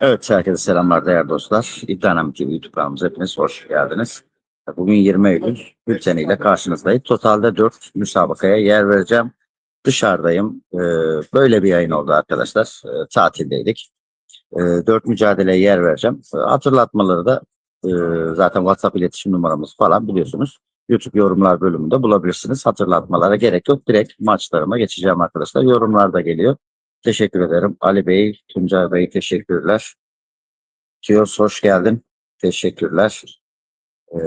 Evet, herkese selamlar değerli dostlar. İddianam TV YouTube kanalımıza hepiniz hoş geldiniz. Bugün 20 Eylül bülteniyle karşınızdayım. Totalde 4 müsabakaya yer vereceğim. Dışarıdayım. Ee, böyle bir yayın oldu arkadaşlar. Ee, tatildeydik. Ee, 4 mücadeleye yer vereceğim. Ee, hatırlatmaları da e, zaten WhatsApp iletişim numaramız falan biliyorsunuz. YouTube yorumlar bölümünde bulabilirsiniz. Hatırlatmalara gerek yok. Direkt maçlarıma geçeceğim arkadaşlar. Yorumlar da geliyor. Teşekkür ederim. Ali Bey, Tuncay Bey teşekkürler. Kios hoş geldin. Teşekkürler. Ee,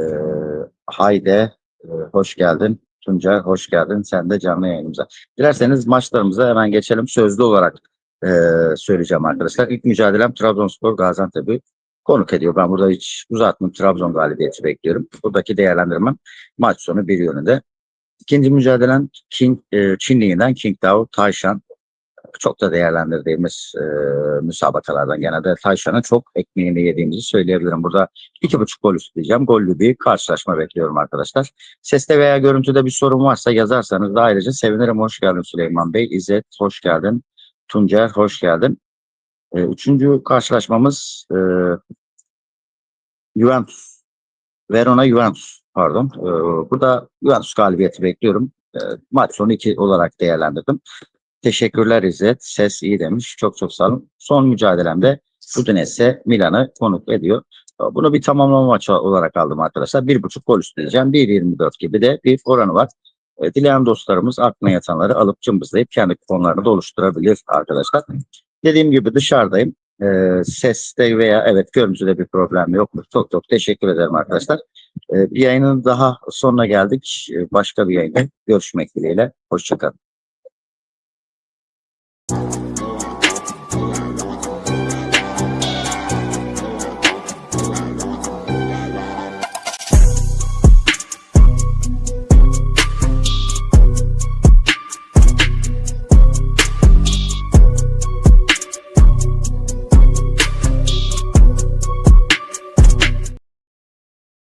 Hayde e, hoş geldin. Tuncay hoş geldin. Sen de canlı yayınımıza. Dilerseniz maçlarımıza hemen geçelim. Sözlü olarak e, söyleyeceğim arkadaşlar. İlk mücadelem Trabzonspor Gaziantep'i konuk ediyor. Ben burada hiç uzatmayayım. Trabzon galibiyeti bekliyorum. Buradaki değerlendirmem maç sonu bir yönünde. İkinci mücadelem King, e, Çinli'den King Dao Tayshan çok da değerlendirdiğimiz e, müsabakalardan genelde Tayşan'ın çok ekmeğini yediğimizi söyleyebilirim. Burada iki buçuk gol isteyeceğim. Gollü bir karşılaşma bekliyorum arkadaşlar. Seste veya görüntüde bir sorun varsa yazarsanız da ayrıca sevinirim. Hoş geldin Süleyman Bey. İzzet hoş geldin. Tuncer hoş geldin. E, üçüncü karşılaşmamız e, Juventus. Verona Juventus pardon. E, burada Juventus galibiyeti bekliyorum. E, maç sonu 2 olarak değerlendirdim. Teşekkürler İzzet. Ses iyi demiş. Çok çok sağ olun. Son mücadelemde Udinese Milan'ı konuk ediyor. Bunu bir tamamlama maçı olarak aldım arkadaşlar. Bir buçuk gol üstleyeceğim. 1.24 gibi de bir oranı var. E, dileyen dostlarımız aklına yatanları alıp cımbızlayıp kendi kuponlarını da oluşturabilir arkadaşlar. Dediğim gibi dışarıdayım. E, seste veya evet görüntüde bir problem yokmuş. Çok çok teşekkür ederim arkadaşlar. E, bir yayının daha sonuna geldik. E, başka bir yayında görüşmek dileğiyle. Hoşçakalın.